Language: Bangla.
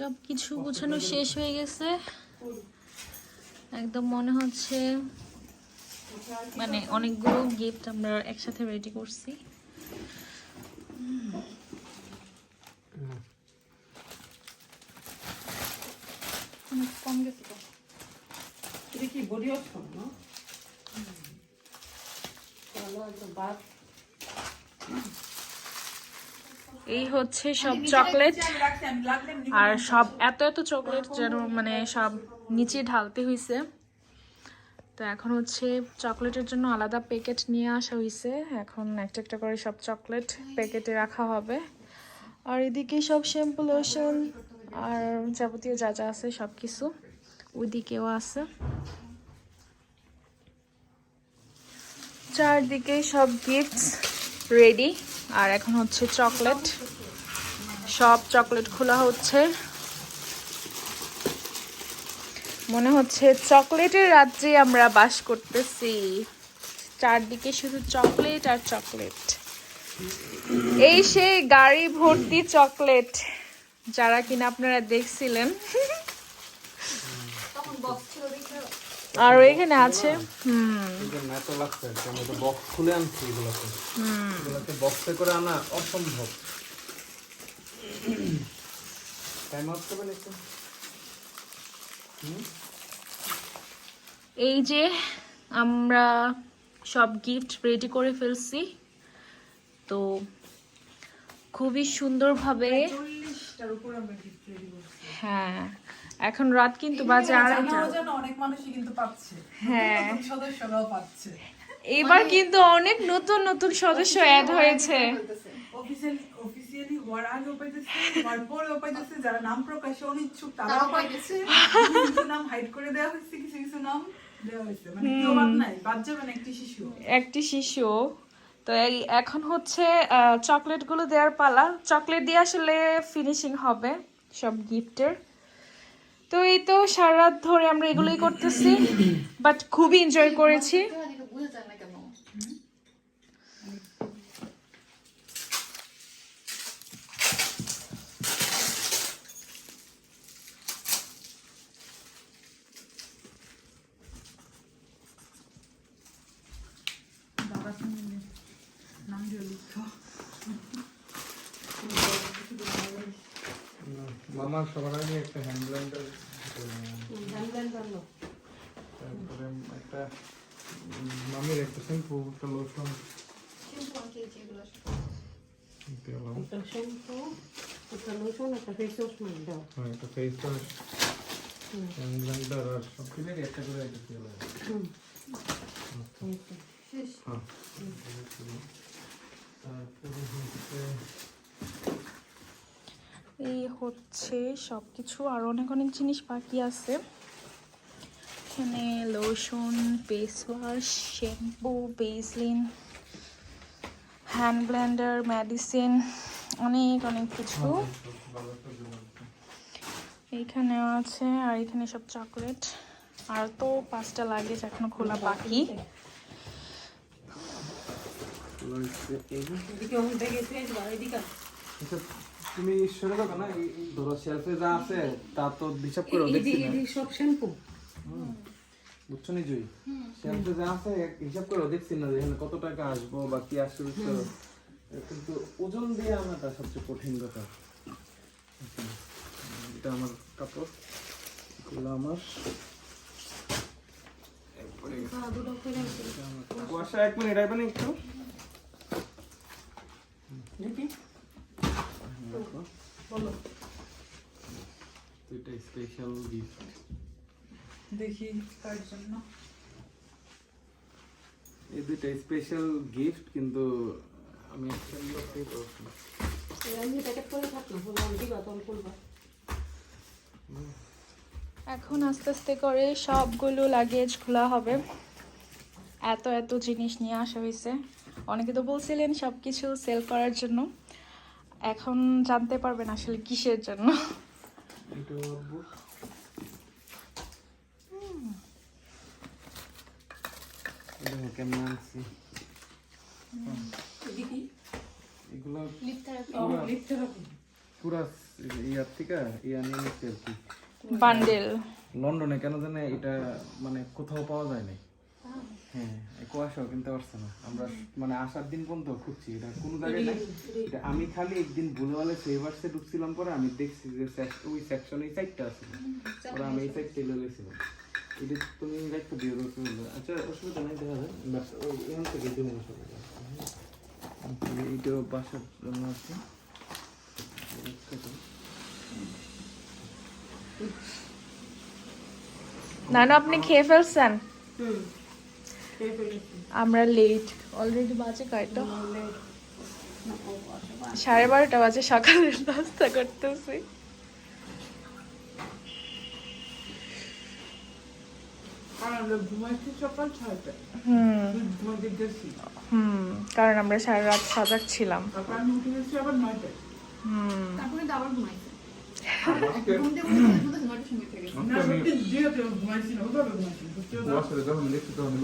সব কিছু গোছানো শেষ হয়ে গেছে। একদম মনে হচ্ছে মানে অনেকগুলো গিফট আমরা একসাথে রেডি করছি। কম গেছে তো। কি বডি না? এই হচ্ছে সব চকলেট আর সব এত এত চকলেট যেন মানে সব নিচে ঢালতে হয়েছে তো এখন হচ্ছে চকলেটের জন্য আলাদা প্যাকেট নিয়ে আসা হয়েছে এখন একটা একটা করে সব চকলেট প্যাকেটে রাখা হবে। আর এদিকে সব শ্যাম্পু লোশন আর যাবতীয় যা যা আছে সব কিছু ওইদিকেও আছে। চারদিকে সব গিফটস রেডি আর এখন হচ্ছে চকলেট। সব চকলেট খোলা হচ্ছে। মনে হচ্ছে চকলেটের রাজ্যে আমরা বাস করতেছি। চারদিকে শুধু চকলেট আর চকলেট। এই সেই গাড়ি ভর্তি চকলেট, যারা কিনা আপনারা দেখছিলেন। আর এখানে আছে হুম। এত লাগছে আমি তো বক্স খুলে আনছি এগুলোকে এগুলোকে বক্সে করে আনা অসম্ভব টাইম আউট করবেন একটু এই যে আমরা সব গিফট রেডি করে ফেলছি তো খুবই সুন্দরভাবে হ্যাঁ এখন রাত কিন্তু বাজে আড়াইটা। অনেক মানুষই কিন্তু পাচ্ছে। হ্যাঁ। সদস্যরাও পাচ্ছে। এবার কিন্তু অনেক নতুন নতুন সদস্য অ্যাড হয়েছে। অফিসিয়ালি অফিসিয়ালি হওয়ার আগেও পাইতেছে হওয়ার পরেও পাইতেছে যারা নাম প্রকাশে অনিচ্ছুক তারাও পাইতেছে। কিছু কিছু নাম হাইড করে দেওয়া হয়েছে কিছু কিছু নাম দেওয়া হয়েছে। মানে কেউ বাদ নাই বাদ যাবে না একটি শিশু। একটি শিশু। তো এই এখন হচ্ছে চকলেটগুলো দেওয়ার পালা। চকলেট দিয়ে আসলে ফিনিশিং হবে সব গিফটের তো এই তো সারা রাত ধরে আমরা এগুলোই করতেছি বাট খুবই এনজয় করেছি দাদা শুনলে নাম দিয়ে লিখো মামার সবার আগে একটা হ্যান্ড ব্লেন্ডার তারপরে একটা উম, মামির একটা শ্যাম্পু একটা লোশন দিলাম একটা শ্যাম্পু একটা লোশন একটা ফেস ওয়াশ মানে দাও হ্যাঁ একটা ফেস ওয়াশ হ্যান্ড ব্লেন্ডার আর সব কিছুরই একটা করে একটা দিয়ে লাগে হ্যাঁ তারপরে হচ্ছে এই হচ্ছে সব কিছু আর অনেক অনেক জিনিস বাকি আছে। এখানে lotion face wash shampoo Vaseline hand blender medicine অনেক অনেক কিছু। এইখানেও আছে, আর এখানে সব চকলেট আর তো পাঁচটা লাগেজ এখনও খোলা বাকি। এদিকে তুমি সরে যাবে না এই এই ধরো শেলফে যা আছে তা তো হিসাব করে দেখছি না। এদিকে সব শ্যাম্পু বুঝছ নি জুই? শেলফে যা আছে হিসাব করে দেখছি না এখানে কত টাকা আসব বা কি আসবে বুঝছ কিন্তু ওজন দিয়ে আনাটা সবচেয়ে কঠিন ব্যাপার। এটা আমার কাপড় এগুলো আমার। আমার কুয়াশা এক মিনিট আইবেন একটু? দেখি বলো। এটা স্পেশাল গিফট দেখি কার জন্য। এই দুইটা স্পেশাল গিফট কিন্তু আমি করতেই পারছি এখন আস্তে আস্তে করে সবগুলো লাগেজ খোলা হবে। এত এত জিনিস নিয়ে আসা হয়েছে। অনেকে তো বলছিলেন সব কিছু সেল করার জন্য। এখন জানতে পারবেন আসলে কিসের জন্য। ইয়া বান্ডেল। লন্ডনে কেন জানে এটা মানে কোথাও পাওয়া যায় না হ্যাঁ কুয়াশাও কিনতে পারছে না। আমরা মানে আসার দিন পর্যন্ত খুঁজছি এটা কোনো জায়গায় নাই। এটা আমি খালি একদিন ভুলে বলে সেভার্সে ঢুকছিলাম পরে আমি দেখছি যে ওই সেকশন এই সাইডটা আছে। পরে আমি এই সাইডটা এলে গেছিলাম। এটা তুমি একটু দিয়ে দাও আচ্ছা অসুবিধা নাই দেখা যায় ওই এখান থেকে দেবো না সবাই এইটাও বাসার জন্য আছে। নানু আপনি খেয়ে ফেলছেন? হুম। আমরা লেট অলরেডি বাজে কয়টা? সাড়ে বারোটা বাজে সকালের নাস্তা করতেছি। আমরা ঘুমাইছি সকাল ছয়টা হুম। কারণ আমরা সারা রাত সজাগ ছিলাম। হুম। У нас піддіти обмаційно, готові обмаційно. У вас передали мені, що там не